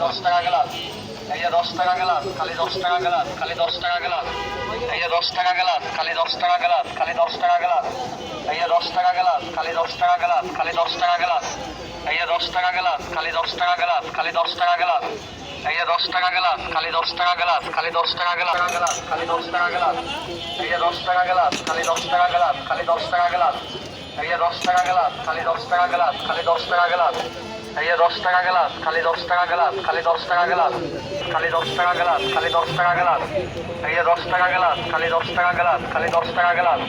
দশ টাকা গ্লাস এই যে দশ টাকা গ্লাস খালি দশ টাকা গ্লাস খালি দশ টাকা গ্লাস এই যে দশ টাকা গ্লাস খালি দশ টাকা গ্লাস খালি দশ টাকা গ্লাস এই যে দশ টাকা গ্লাস খালি দশ টাকা গ্লাস খালি দশ টাকা গ্লাস এই যে দশ টাকা গ্লাস খালি দশ টাকা গ্লাস খালি দশ টাকা গ্লাস এই যে দশ টাকা গ্লাস খালি দশ টাকা গ্লাস খালি দশ টাকা গ্লাস খালি দশ টাকা গ্লাস এই যে দশ টাকা গ্লাস খালি দশ টাকা গ্লাস খালি দশ টাকা গ্লাস এই যে দশ টাকা গ্লাস খালি দশ টাকা গ্লাস খালি দশ টাকা গ্লাস এই দশ টাকা গ্লাস খালি দশ টাকা গ্লাস খালি দশ টাকা গ্লাস খালি দশ টাকা গ্লাস খালি দশ টাকা গ্লাস এই দশ টাকা গ্লাস খালি দশ টাকা গ্লাস খালি দশ টাকা গ্লাস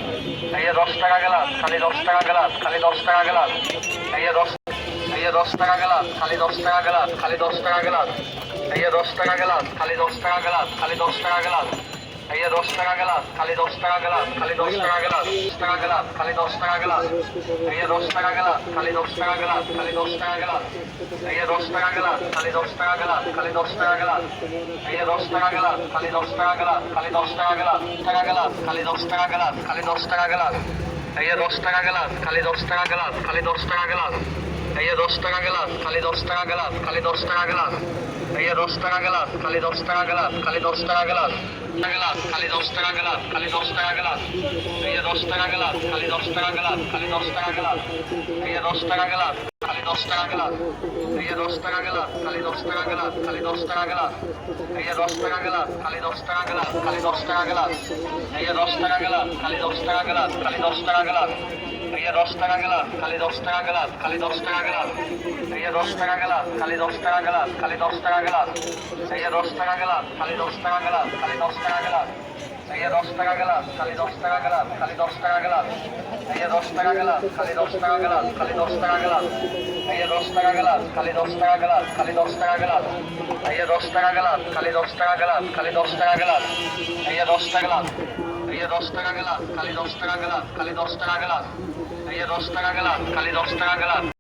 এই দশ টাকা গ্লাস খালি দশ টাকা গ্লাস খালি দশ টাকা গ্লাস এই দশ এই দশ টাকা গ্লাস খালি দশ টাকা গ্লাস খালি দশ টাকা গ্লাস এই দশ টাকা গ্লাস খালি দশ টাকা গ্লাস খালি দশ টাকা গ্লাস এই যে দশ টাকা গ্লাস খালি দশ টাকা গ্লাস খালি দশ টাকা গ্লাস টাকা গ্লাস খালি দশ টাকা গ্লাস এই যে দশ টাকা গ্লাস খালি দশ টাকা গ্লাস খালি দশ টাকা গ্লাস এই যে দশ টাকা গ্লাস খালি দশ টাকা গ্লাস খালি দশ টাকা গ্লাস এই যে দশ টাকা গ্লাস খালি দশ টাকা গ্লাস খালি দশ টাকা গ্লাস টাকা গ্লাস খালি দশ টাকা গ্লাস খালি দশ টাকা গ্লাস এই যে দশ টাকা গ্লাস খালি দশ টাকা গ্লাস খালি দশ টাকা গ্লাস এই যে দশ টাকা গ্লাস খালি দশ টাকা গ্লাস খালি দশ টাকা গ্লাস এই যে দশ টাকা গ্লাস খালি দশ টাকা গ্লাস খালি দশ টাকা গ্লাস গ্লাস খালি দশ টাকা গ্লাস খালি দশ টাকা গ্লাস এই যে দশ টাকা গ্লাস খালি দশ টাকা গ্লাস খালি দশ টাকা গ্লাস এই যে দশ টাকা গ্লাস খালি দশ টাকা গ্লাস এই যে দশ টাকা গ্লাস খালি দশ টাকা গ্লাস খালি দশ টাকা গ্লাস এই যে দশ টাকা গ্লাস খালি দশ টাকা গ্লাস খালি দশ টাকা গ্লাস এই যে দশ টাকা গ্লাস খালি দশ টাকা গ্লাস খালি দশ টাকা গ্লাস এই যে দশ টাকা গ্লাস খালি দশ টাকা গ্লাস খালি দশ টাকা গ্লাস এই যে দশ টাকা গ্লাস খালি দশ টাকা গ্লাস খালি দশ টাকা গ্লাস এই যে দশ টাকা গ্লাস খালি দশ টাকা গ্লাস খালি দশ টাকা গ্লাস এই দশ টাকা গ্লাস খালি দশ টাকা গ্লাস খালি দশ টাকা গ্লাস এই দশ টাকা গ্লাস খালি দশ টাকা গ্লাস খালি দশ টাকা গ্লাস এই দশ টাকা গ্লাস খালি দশ টাকা গ্লাস খালি দশ টাকা গ্লাস এই দশ টাকা গ্লাস খালি দশ টাকা গ্লাস খালি দশ টাকা গ্লাস এই দশ টাকা গ্লাস এই দশ টাকা গ্লাস খালি দশ টাকা গ্লাস খালি দশ টাকা গ্লাস এই দশ টাকা গ্লাস খালি দশ টাকা গ্লাস